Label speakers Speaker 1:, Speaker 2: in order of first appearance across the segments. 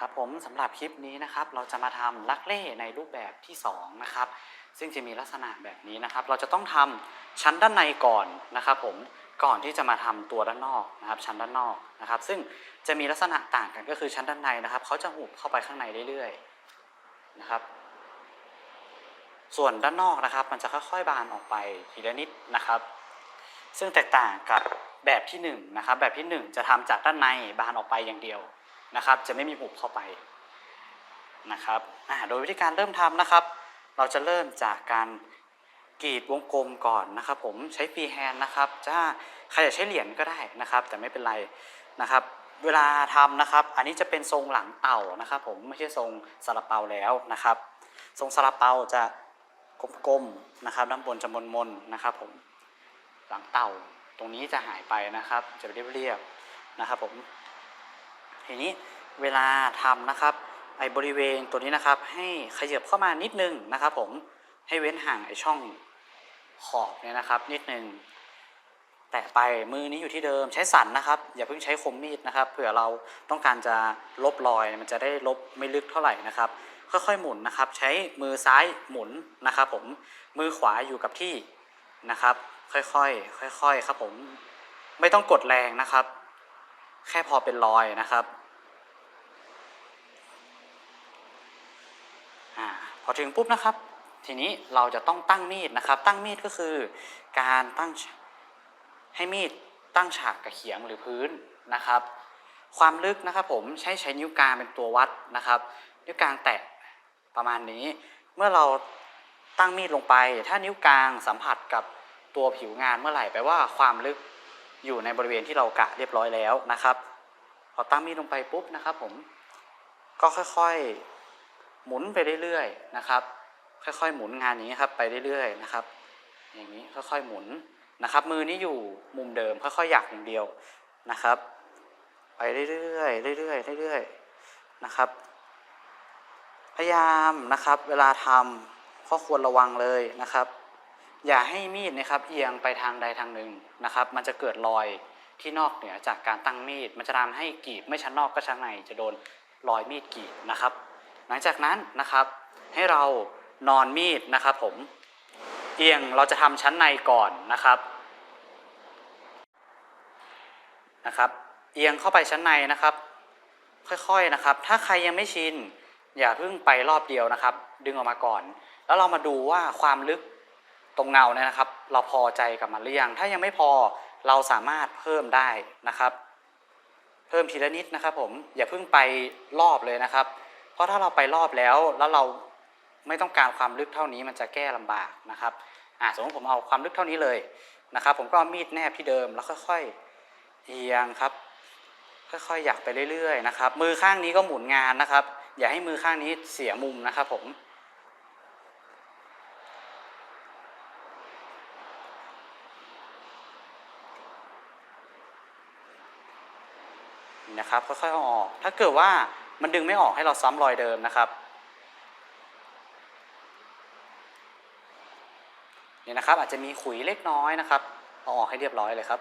Speaker 1: ครับผมสำหรับคลิปนี้นะครับเราจะมาทำลักเล่ในรูปแบบที่2นะครับซึ่งจะมีลักษณะแบบนี้นะครับ เราจะต้องทำชั้นด้านในก่อนนะครับ ผมก่อนที่จะมาทำตัวด้านนอกนะครับ ชั้นด้านนอกนะครับ ซึ่งจะมีลักษณะต่างกันก็คือชั้นด้านในนะครับเขาจะหุบเข้าไปข้างในเรื่อยๆนะครับ ส่วนด้านนอกนะครับ มันจะค่อยๆบานออกไปทีละนิดนะครับ ซึ่งแตกต่างกับแบบที่1นะครับแบบที่ 1 จะทำจากด้านในบานออกไปอย่างเดียว นะครับ จะไม่มีหุบเข้าไปนะครับอ่าโดยวิธีการเริ่มทำนะครับ เราจะเริ่มจากการกรีดวงกลมก่อนนะครับ ผมใช้ฟรีแฮนด์นะครับจะใครจะใช้เหรียญก็ได้นะครับ แต่ไม่เป็นไรนะครับ เวลาทำนะครับ อันนี้จะเป็นทรงหลังเต่านะครับ ผมไม่ใช่ทรงซาลาเปาแล้วนะครับ ทรงซาลาเปาจะกลมๆนะครับด้านบนจะมนๆนะครับ ผมหลังเต่าตรงนี้จะหายไปนะครับ จะเรียบๆนะครับ ผม ทีนี้เวลาทำนะครับไอ้บริเวณตัวนี้นะครับ ให้ขยับเข้ามานิดนึงนะครับ ผมให้เว้นห่างไอ้ช่องขอบเนี่ยนะครับ นิดนึงแตะไปมือนี้อยู่ที่เดิมใช้สันนะครับ อย่าเพิ่งใช้คมมีดนะครับเผื่อเราต้องการจะลบรอยมันจะได้ลบไม่ลึกเท่าไหร่นะครับ ค่อยๆหมุนนะครับ ใช้มือซ้ายหมุนนะครับ ผมมือขวาอยู่กับที่นะครับ ค่อยๆค่อยๆครับ ผมไม่ต้องกดแรงนะครับ แค่พอเป็นรอยนะครับอา พอถึงปุ๊บนะครับ ทีนี้เราจะต้องตั้งมีดนะครับ ตั้งมีดก็คือการตั้งให้มีดตั้งฉากกับเขียงหรือพื้นนะครับ ความลึกนะครับผมใช้ใช้นิ้วกลางเป็นตัววัดนะครับ นิ้วกลางแตะประมาณนี้ เมื่อเราตั้งมีดลงไป ถ้านิ้วกลางสัมผัสกับตัวผิวงานเมื่อไหร่แปลว่าความลึกอยู่ในบริเวณที่เรากะเรียบร้อยแล้วนะครับ พอตั้งมีดลงไปปุ๊บนะครับผมก็ค่อยๆ หมุนไปเรื่อยๆนะครับ ค่อยๆหมุนงานอย่างนี้ครับไปเรื่อยๆนะครับ อย่างนี้ค่อยๆหมุนนะครับ มือนี้อยู่มุมเดิมค่อยๆหยักอย่างเดียวนะครับ ไปเรื่อยๆเรื่อยๆเรื่อยๆนะครับ พยายามนะครับ เวลาทำข้อควรระวังเลยนะครับ อย่าให้มีดนะครับเอียงไปทางใดทางหนึ่งนะครับ มันจะเกิดรอยที่นอกเหนือจากการตั้งมีด มันจะทำให้กรีบไม่ชั้นนอกก็ชั้นในจะโดนรอยมีดกรีดนะครับ หลังจากนั้นนะครับให้เรานอนมีดนะครับผมเอียงเราจะทำชั้นในก่อนนะครับนะครับเอียงเข้าไปชั้นในนะครับ ค่อยๆนะครับ ถ้าใครยังไม่ชินอย่าเพิ่งไปรอบเดียวนะครับ ดึงออกมาก่อน แล้วเรามาดูว่าความลึกตรงเงาเนี่ยนะครับ เราพอใจกับมันหรือยังถ้ายังไม่พอเราสามารถเพิ่มได้นะครับ เพิ่มทีละนิดนะครับ ผมอย่าเพิ่งไปรอบเลยนะครับ ราะถ้าเราไปรอบแล้วแล้วเราไม่ต้องการความลึกเท่านี้มันจะแก้ลำบากนะครับอ่าสมมติผมเอาความลึกเท่านี้เลยนะครับ ผมก็เอามีดแนบที่เดิมแล้วค่อยๆเอียงครับ ค่อยๆหยักไปเรื่อยๆนะครับ มือข้างนี้ก็หมุนงานนะครับ อย่าให้มือข้างนี้เสียมุมนะครับผมนะครับค่อยๆออก ถ้าเกิดว่า มันดึงไม่ออกให้เราซ้ำรอยเดิมนะครับ นี่นะครับอาจจะมีขุยเล็กน้อยนะครับเอาออกให้เรียบร้อยเลยครับ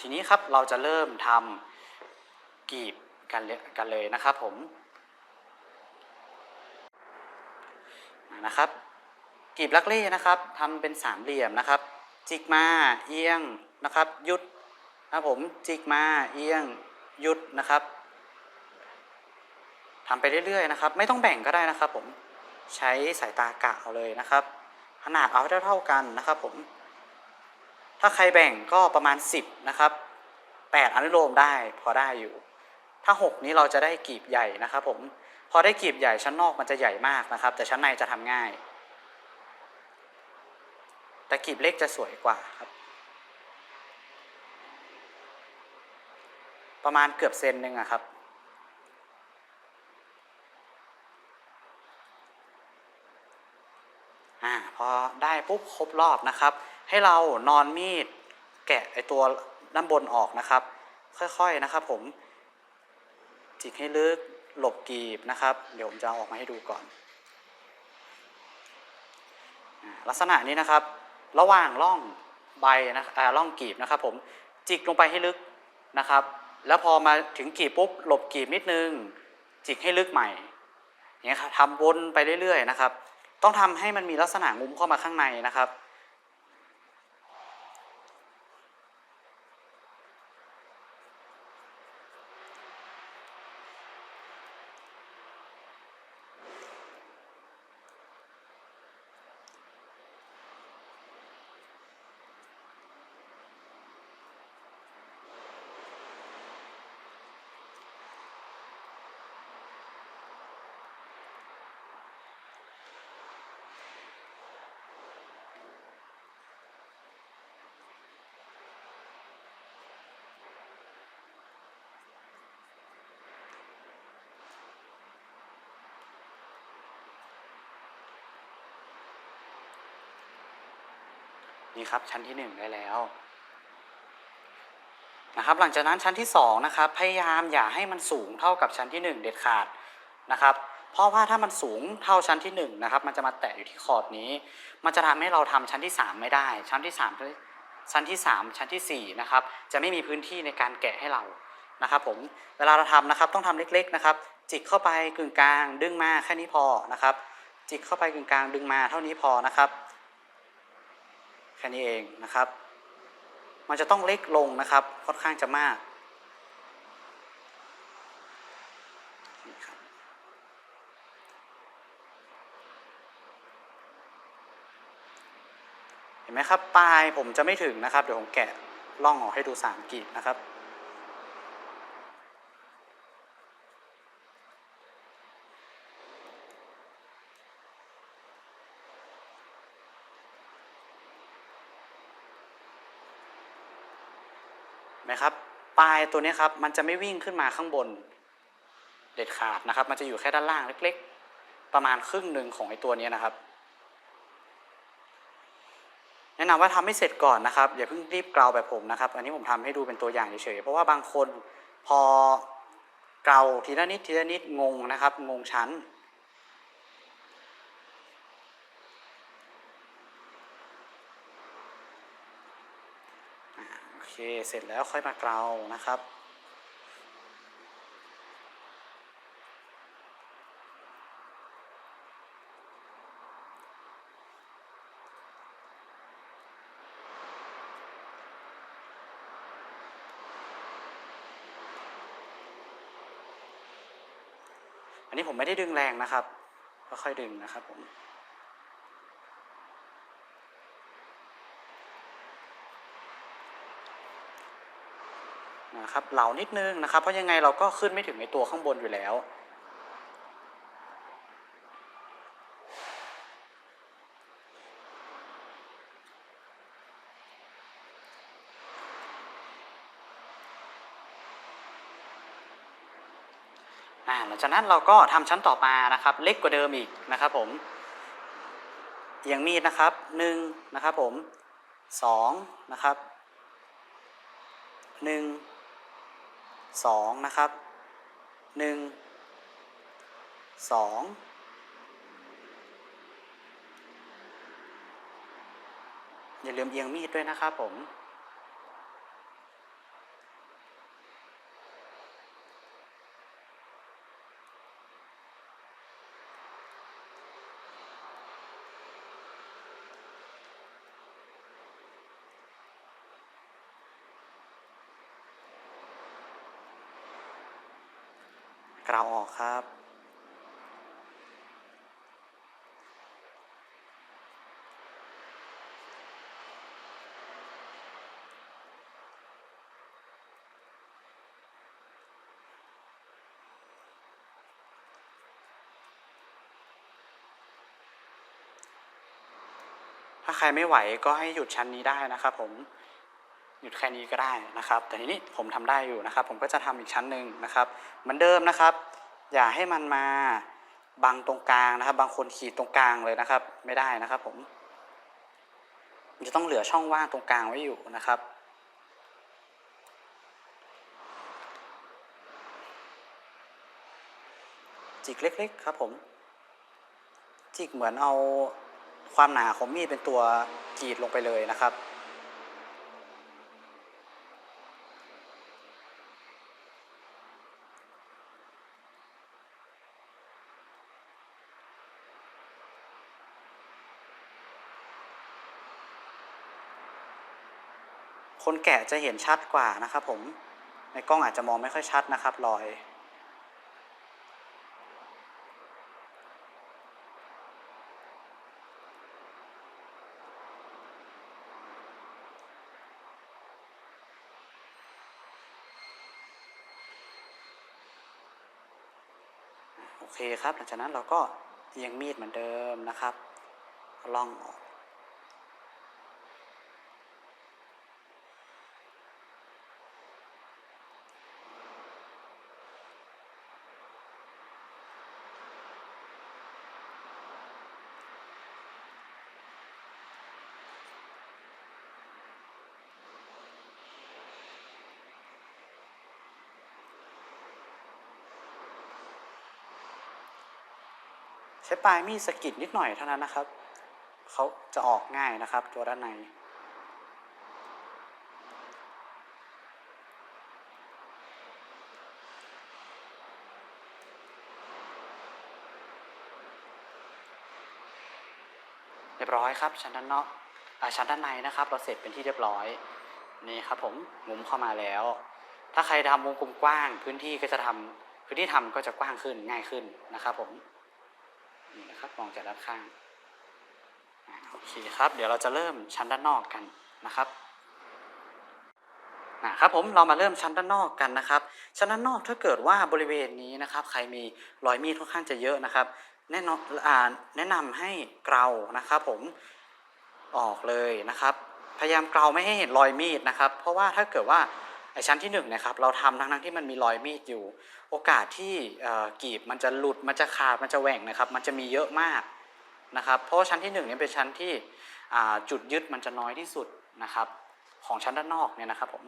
Speaker 1: ทีนี้ครับเราจะเริ่มทำกีบกันเลยกันเลยนะครับผมนะครับกีบลักเล่นะครับทำเป็นสามเหลี่ยมนะครับ จิกมาเอียง นะครับหยุดนะครับผมจิกมาเอียงหยุดนะครับทำไปเรื่อยๆนะครับ ไม่ต้องแบ่งก็ได้นะครับ ผมใช้สายตากะเอาเลยนะครับ ขนาดเอาเท่าๆกันนะครับผม ถ้าใครแบ่งก็ประมาณ 10 นะครับ 8 อนุโลมได้พอได้อยู่ ถ้า 6 นี้เราจะได้กีบใหญ่นะครับ ผมพอได้กีบใหญ่ชั้นนอกมันจะใหญ่มากนะครับ แต่ชั้นในจะทำง่าย แต่กีบเล็กจะสวยกว่าครับ ประมาณเกือบเซนหนึ่งอะครับ อ่าพอได้ปุ๊บครบรอบนะครับ ให้เรานอนมีดแกะไอตัวด้านบนออกนะครับ ค่อยๆนะครับ ผมจิกให้ลึกหลบกีบนะครับ เดี๋ยวผมจะเอาออกมาให้ดูก่อนอลักษณะนี้นะครับ ระหว่างร่องใบนะร่องกีบนะครับ ผมจิกลงไปให้ลึกนะครับ แล้วพอมาถึงกีบปุ๊บหลบกีบนิดนึง จิกให้ลึกใหม่อย่างเงี้ยครับทำวนไปเรื่อยๆนะครับ ต้องทำให้มันมีลักษณะงุ้มเข้ามาข้างในนะครับ นี่ครับชั้นที่หนึ่งได้แล้วนะครับหลังจากนั้นชั้นที่สองนะครับพยายามอย่าให้มันสูงเท่ากับชั้นที่หนึ่งเด็ดขาดนะครับเพราะว่าถ้ามันสูงเท่าชั้นที่หนึ่งนะครับมันจะมาแตะอยู่ที่ขอบนี้ มันจะทำให้เราทำชั้นที่สามไม่ได้ ชั้นที่สามชั้นที่สามชั้นที่สี่นะครับจะไม่มีพื้นที่ในการแกะให้เรานะครับผมเวลาเราทำนะครับต้องทำเล็กๆนะครับจิกเข้าไปกึ่งกลางดึงมาแค่นี้พอนะครับจิกเข้าไปกึ่งกลางดึงมาเท่านี้พอนะครับ แค่นี้เองนะครับ มันจะต้องเล็กลงนะครับ ค่อนข้างจะมากเห็นไหมครับ ปลายผมจะไม่ถึงนะครับ เดี๋ยวผมแกะล่องออกให้ดูสามกีบนะครับ นะครับปลายตัวนี้ครับมันจะไม่วิ่งขึ้นมาข้างบน เด็ดขาดนะครับ มันจะอยู่แค่ด้านล่างเล็กๆ ประมาณครึ่งหนึ่งของไอ้ตัวนี้นะครับ แนะนำว่าทำให้เสร็จก่อนนะครับอย่าเพิ่งรีบกลาวแบบผมนะครับ อันนี้ผมทำให้ดูเป็นตัวอย่างเฉยๆเพราะว่าบางคนพอเกลาทีละนิดทีละนิดงงนะครับ งงชั้น เคเสร็จแล้วค่อยมาเกลานะครับอันนี้ผมไม่ได้ดึงแรงนะครับ ก็ค่อยดึงนะครับผม นะครับเหลานิดนึงนะครับ เพราะยังไงเราก็ขึ้นไม่ถึงในตัวข้างบนอยู่แล้วหลังจากนั้นเราก็ทำชั้นต่อมานะครับ เล็กกว่าเดิมอีกนะครับ ผมเอียงมีดนะครับหนึ่งนะครับ ผมสองนะครับหนึ่ง สองนะครับหนึ่งสองอย่าลืมเอียงมีดด้วยนะครับผม กราวออก ครับ ถ้าใครไม่ไหวก็ให้หยุดชั้นนี้ได้นะครับผมหยุดแค่นี้ก็ได้นะครับ แต่ทีนี้ผมทำได้อยู่นะครับ ผมก็จะทำอีกชั้นหนึ่งนะครับ เหมือนเดิมนะครับ อย่าให้มันมาบังตรงกลางนะครับ บางคนขีดตรงกลางเลยนะครับ ไม่ได้นะครับ ผมมันจะต้องเหลือช่องว่างตรงกลางไว้อยู่นะครับ จิกเล็ก ๆ ครับผม จิกเหมือนเอาความหนาของมีดเป็นตัวกรีดลงไปเลยนะครับ คนแกะจะเห็นชัดกว่านะครับผม ในกล้องอาจจะมองไม่ค่อยชัดนะครับรอย โอเคครับ หลังจากนั้นเราก็เอียงมีดเหมือนเดิมนะครับล่องออก ใช้ปลายมีดสกิดนิดหน่อยเท่านั้นนะครับเขาจะออกง่ายนะครับ ตัวด้านใน เรียบร้อยครับ ชั้นด้านนอกอาชั้นด้านในนะครับ เราเสร็จเป็นที่เรียบร้อยนี่ครับผมงุ้มเข้ามาแล้ว ถ้าใครทำวงกลมกว้าง พื้นที่ก็จะทำพื้นที่ทำก็จะกว้างขึ้นง่ายขึ้นนะครับผม นี่นะครับมองจากด้านข้างโอเคครับ เดี๋ยวเราจะเริ่มชั้นด้านนอกกันนะครับนะครับผมเรามาเริ่มชั้นด้านนอกกันนะครับ ชั้นด้านนอกถ้าเกิดว่าบริเวณนี้นะครับ ใครมีรอยมีดค่อนข้างจะเยอะนะครับ แน่นอนอ่าแนะนำให้เกลานะครับ ผมออกเลยนะครับ พยายามเกลาไม่ให้เห็นรอยมีดนะครับ เพราะว่าถ้าเกิดว่า ไอชั้นที่หนึ่งนะครับเราทำทั้งๆที่มันมีรอยมีดอยู่ โอกาสที่กรีบมันจะหลุดมันจะขาดมันจะแหว่งนะครับ มันจะมีเยอะมากนะครับ เพราะชั้นที่หนึ่งเนี่ยเป็นชั้นที่จุดยึดมันจะน้อยที่สุดนะครับ ของชั้นด้านนอกเนี่ยนะครับผม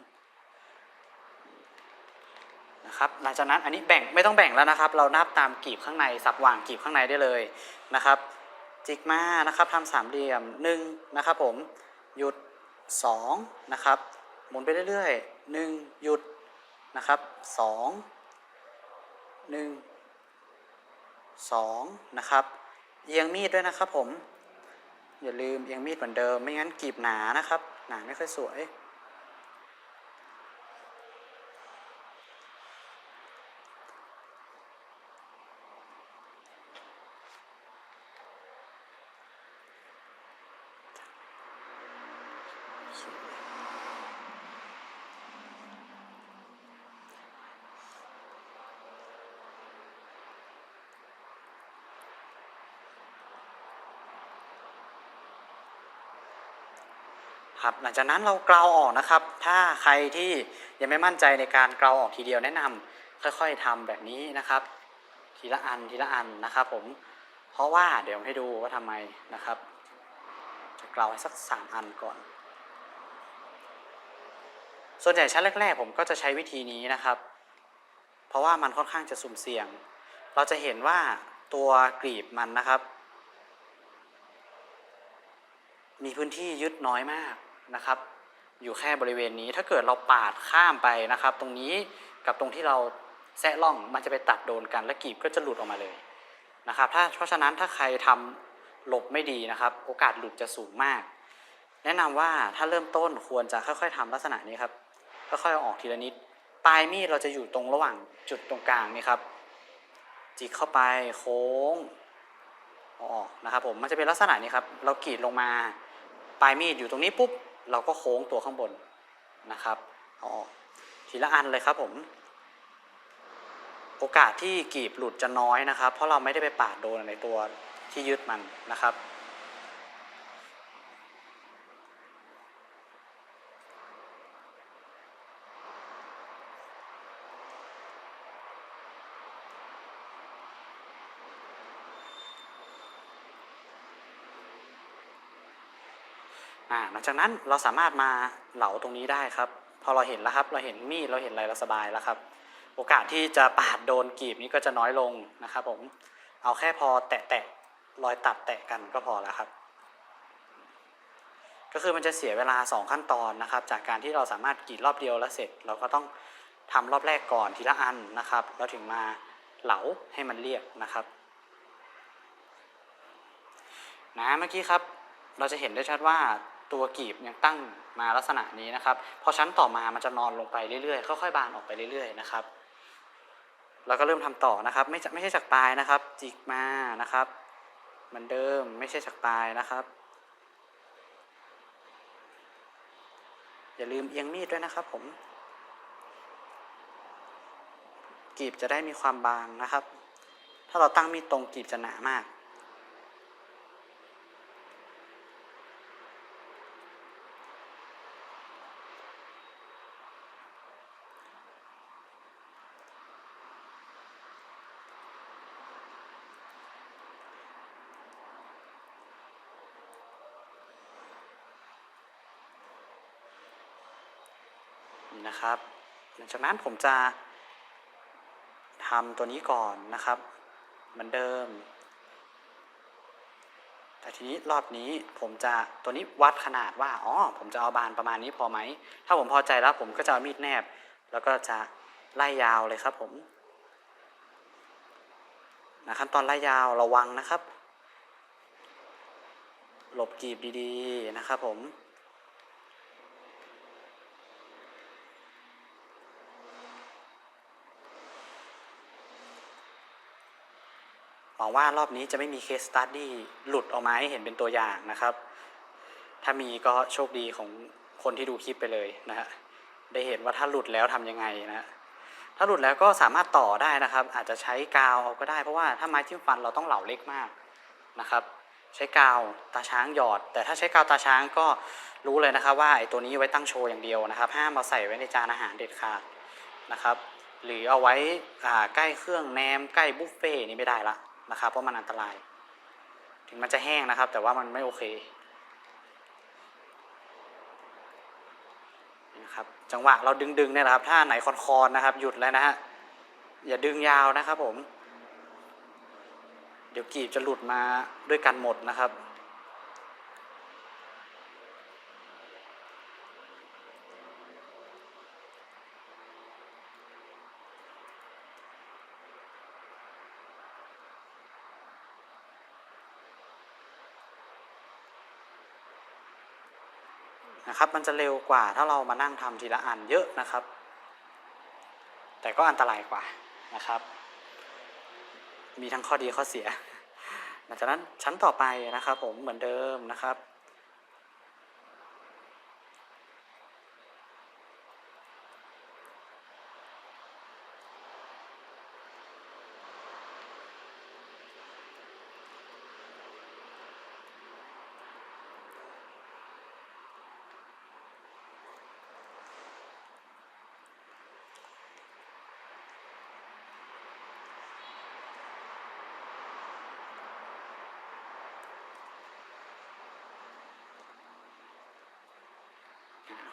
Speaker 1: นะครับหลังจากนั้นอันนี้แบ่งไม่ต้องแบ่งแล้วนะครับ เรานับตามกรีบข้างในสับหว่างกรีบข้างในได้เลยนะครับจิกมานะครับทำสามเหลี่ยมหนึ่งนะครับผมหยุดสองนะครับหมุนไปเรื่อยๆ หนึ่งหยุดนะครับสองหนึ่งสองนะครับ เอียงมีดด้วยนะครับผม อย่าลืมเอียงมีดเหมือนเดิม ไม่งั้นกรีบหนานะครับ หนาไม่ค่อยสวย ครับ หลังจากนั้นเราเกลาออกนะครับ ถ้าใครที่ยังไม่มั่นใจในการเกลาออกทีเดียวแนะนำค่อยๆทำแบบนี้นะครับ ทีละอันทีละอันนะครับ ผม เพราะว่าเดี๋ยวให้ดูว่าทำไมนะครับ จะเกลาให้สักสามอันก่อน ส่วนใหญ่ชั้นแรก ๆ ผมก็จะใช้วิธีนี้นะครับ เพราะว่ามันค่อนข้างจะสุ่มเสี่ยง เราจะเห็นว่าตัวกรีบมันนะครับมีพื้นที่ยึดน้อยมาก นะครับ อยู่แค่บริเวณนี้ถ้าเกิดเราปาดข้ามไปนะครับ ตรงนี้กับตรงที่เราแซะล่องมันจะไปตัดโดนกันและกรีบก็จะหลุดออกมาเลยนะครับถ้าเพราะฉะนั้นถ้าใครทำหลบไม่ดีนะครับ โอกาสหลุดจะสูงมาก แนะนำว่าถ้าเริ่มต้นควรจะค่อย ๆทำลักษณะนี้ครับค่อยๆเอาออกทีละนิดปลายมีดเราจะอยู่ตรงระหว่างจุดตรงกลางนี่ครับจิกเข้าไปโค้งอออกนะครับผมมันจะเป็นลักษณะนี้ครับ เรากรีดลงมา ปลายมีดอยู่ตรงนี้ปุ๊บ เราก็โค้งตัวข้างบนนะครับเอาออกทีละอันเลยครับผม โอกาสที่กรีบหลุดจะน้อยนะครับ เพราะเราไม่ได้ไปปาดโดนในตัวที่ยึดมันนะครับ ลังจากนั้นเราสามารถมาเหลาตรงนี้ได้ครับ พอเราเห็นแล้วครับ เราเห็นมีดเราเห็นอะไรเราสบายแล้วครับ โอกาสที่จะปาดโดนกรีบนี้ก็จะน้อยลงนะครับผมเอาแค่พอแตะแตะรอยตัดแตะกันก็พอแล้วครับ ก็คือมันจะเสียเวลา 2 ขั้นตอนนะครับ จากการที่เราสามารถกรีดรอบเดียวแล้วเสร็จ เราก็ต้องทำรอบแรกก่อนทีละอันนะครับแล้วถึงมาเหลาให้มันเรียบนะครับนะเมื่อกี้ครับเราจะเห็นได้ชัดว่า ตัวกีบยังตั้งมาลักษณะนี้นะครับ พอชั้นต่อมามันจะนอนลงไปเรื่อยๆ ค่อยๆบานออกไปเรื่อยๆนะครับ แล้วก็เริ่มทำต่อนะครับ ไม่ใช่ไม่ใช่จากปลายนะครับ จิกมานะครับเหมือนเดิมไม่ใช่จากปลายนะครับ อย่าลืมเอียงมีดด้วยนะครับผมกีบจะได้มีความบางนะครับ ถ้าเราตั้งมีดตรงกีบจะหนามาก นะครับหลังจากนั้นผมจะทำตัวนี้ก่อนนะครับเหมือนเดิม แต่ทีนี้รอบนี้ผมจะตัวนี้วัดขนาดว่าอ๋อผมจะเอาบานประมาณนี้พอไหม ถ้าผมพอใจแล้วผมก็จะเอามีดแนบ แล้วก็จะไล่ยาวเลยครับผมนะขั้นตอนไล่ยาวระวังนะครับ หลบกีบดีๆนะครับผม หวังว่ารอบนี้จะไม่มีเคสสตัดดี้หลุดออกมาให้เห็นเป็นตัวอย่างนะครับ ถ้ามีก็โชคดีของคนที่ดูคลิปไปเลยนะฮะได้เห็นว่าถ้าหลุดแล้วทำยังไงนะฮะถ้าหลุดแล้วก็สามารถต่อได้นะครับ อาจจะใช้กาวเอาก็ได้เพราะว่าถ้าไม้จิ้มฟันเราต้องเหล่าเล็กมากนะครับ ใช้กาวตาช้างหยอด แต่ถ้าใช้กาวตาช้างก็รู้เลยนะครับ ว่าไอ้ตัวนี้ไว้ตั้งโชว์อย่างเดียวนะครับ ห้ามมาใส่ไว้ในจานอาหารเด็ดขาดนะครับ หรือเอาไว้ใกล้เครื่องแนมใกล้บุฟเฟ่ต์นี่ไม่ได้ละ นะครับเพราะมันอันตราย ถึงมันจะแห้งนะครับ แต่ว่ามันไม่โอเคนะครับจังหวะเราดึงๆเนี่ยนะครับ ถ้าไหนคอนๆนะครับ หยุดแล้วนะฮะอย่าดึงยาวนะครับผม เดี๋ยวกีบจะหลุดมาด้วยกันหมดนะครับ นะครับ มันจะเร็วกว่าถ้าเรามานั่งทำทีละอันเยอะนะครับ แต่ก็อันตรายกว่านะครับ มีทั้งข้อดีข้อเสียหลังจากนั้นชั้นต่อไปนะครับ ผมเหมือนเดิมนะครับ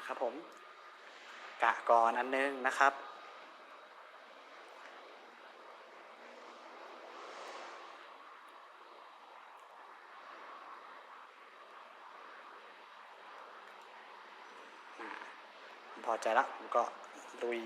Speaker 1: ครับผมกะกรอนอันนึงนะครับผมพอใจละผมก็ลุย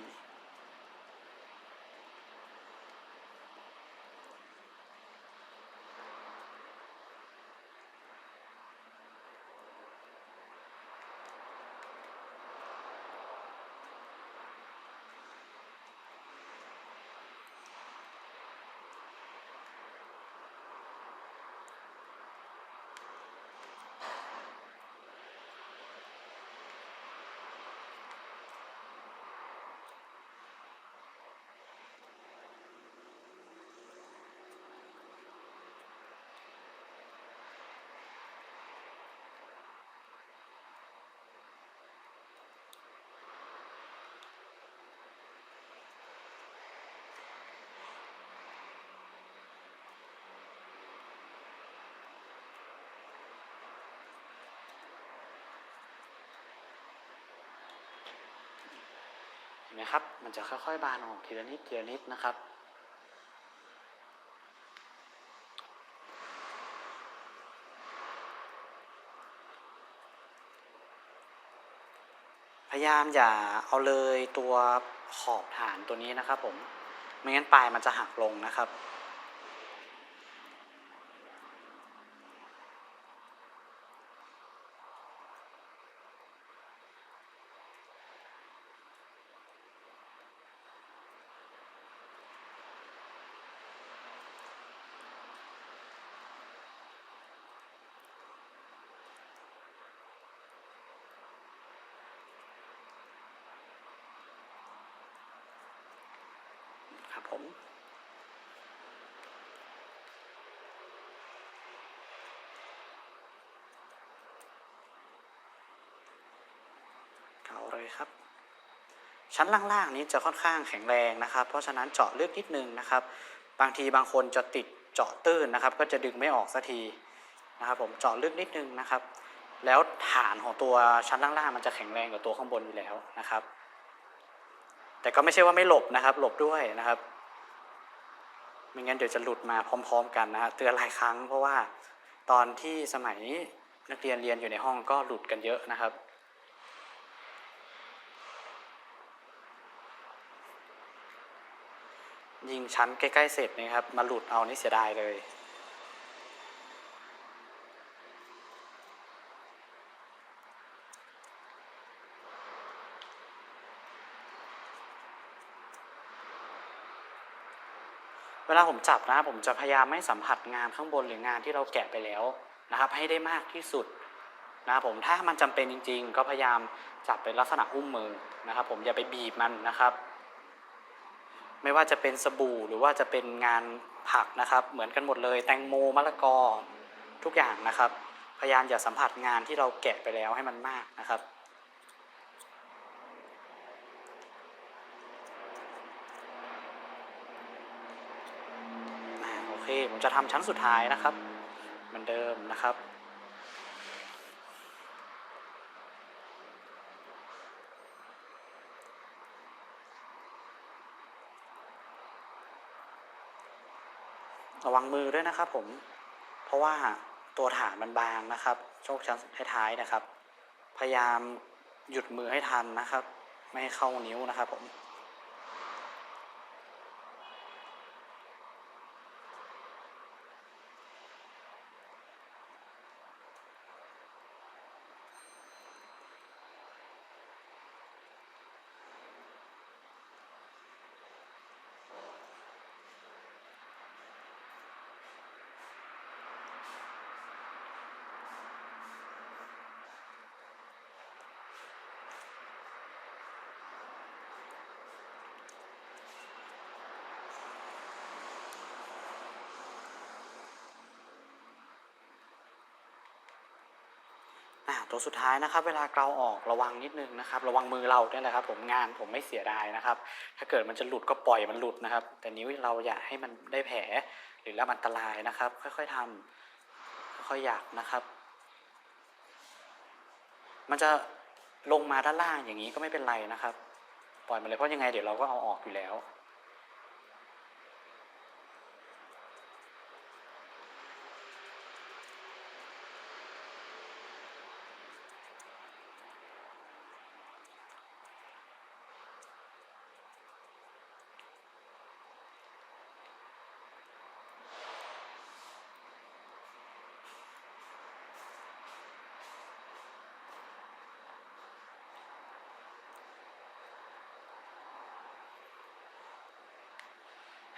Speaker 1: ไหมครับ มันจะค่อยๆ บานออกทีละนิดทีละนิดนะครับ พยายามอย่าเอาเลยตัวขอบฐานตัวนี้นะครับผม ไม่งั้นปลายมันจะหักลงนะครับ น ผม เลยครับ ชั้นล่างๆนี้จะค่อนข้างแข็งแรงนะครับ เพราะฉะนั้นเจาะลึกนิดนึงนะครับ บางทีบางคนจะติดเจาะตื้นนะครับ ก็จะดึงไม่ออกสักทีนะครับ ผมเจาะลึกนิดนึงนะครับ แล้วฐานของตัวชั้นล่างๆมันจะแข็งแรงกว่าตัวข้างบนอยู่แล้วนะครับ แต่ก็ไม่ใช่ว่าไม่หลบนะครับ หลบด้วยนะครับไม่งั้นเดี๋ยวจะหลุดมาพร้อม ๆ กันนะฮะเตือนหลายครั้งเพราะว่าตอนที่สมัยนักเรียนเรียนอยู่ในห้องก็หลุดกันเยอะนะครับ ยิงชั้นใกล้ๆเสร็จนะครับ มาหลุดเอานี่เสียดายเลยเวลาผมจับนะผมจะพยายามไม่สัมผัสงานข้างบนหรืองานที่เราแกะไปแล้วนะครับ ให้ได้มากที่สุดนะครับผมถ้ามันจำเป็นจริง ๆ ก็พยายามจับเป็นลักษณะอุ้มมือนะครับ ผมอย่าไปบีบมันนะครับ ไม่ว่าจะเป็นสบู่หรือว่าจะเป็นงานผักนะครับ เหมือนกันหมดเลย แตงโมมะละกอทุกอย่างนะครับ พยายามอย่าสัมผัสงานที่เราแกะไปแล้วให้มันมากนะครับโอเคผมจะทำชั้นสุดท้ายนะครับ เหมือนเดิมนะครับ ระวังมือด้วยนะครับ ผม เพราะว่าตัวฐานมันบางนะครับ โชคชั้นท้ายๆนะครับ พยายามหยุดมือให้ทันนะครับ ไม่ให้เข้านิ้วนะครับผม ตัวสุดท้ายนะครับ เวลาเกลาออกระวังนิดนึงนะครับ ระวังมือเราด้วยนะครับ ผมงานผมไม่เสียดายนะครับ ถ้าเกิดมันจะหลุดก็ปล่อยมันหลุดนะครับ แต่นิ้วเราอย่าให้มันได้แผลหรือรับอันตรายนะครับ ค่อยๆทำค่อยๆหยักนะครับ มันจะลงมาด้านล่างอย่างนี้ก็ไม่เป็นไรนะครับ ปล่อยมันเลยเพราะยังไงเดี๋ยวเราก็เอาออกอยู่แล้ว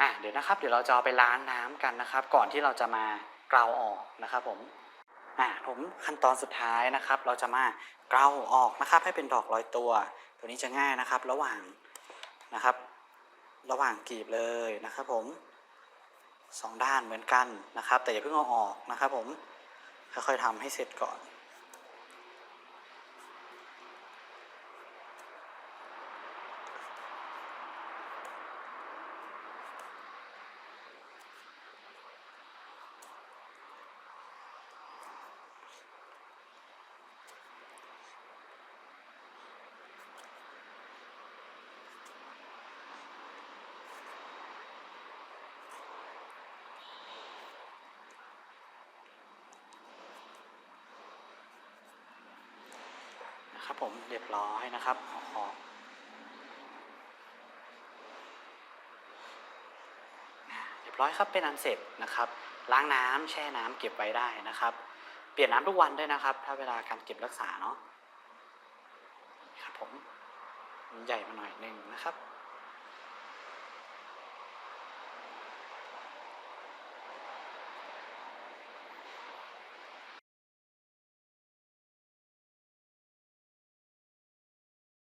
Speaker 1: อะเดี๋ยวนะครับ เดี๋ยวเราจะเอาไปล้างน้ำกันนะครับ ก่อนที่เราจะมาเกลาออกนะครับผมอะผมขั้นตอนสุดท้ายนะครับ เราจะมาเกลาออกนะครับ ให้เป็นดอกลอยตัว ตัวนี้จะง่ายนะครับ ระหว่างนะครับ ระหว่างกรีบเลยนะครับ ผมสองด้านเหมือนกันนะครับ แต่อย่าเพิ่งเอาออกนะครับ ผมค่อยๆทำให้เสร็จก่อน ผมเรียบร้อยนะครับเออกเรียบร้อยครับเป็นอันเสร็จนะครับ ล้างน้ำแช่น้ำเก็บไว้ได้นะครับ เปลี่ยนน้ำทุกวันด้วยนะครับ ถ้าเวลาการเก็บรักษาเนาะครับผมใหญ่มาหน่อยหนึ่งนะครับ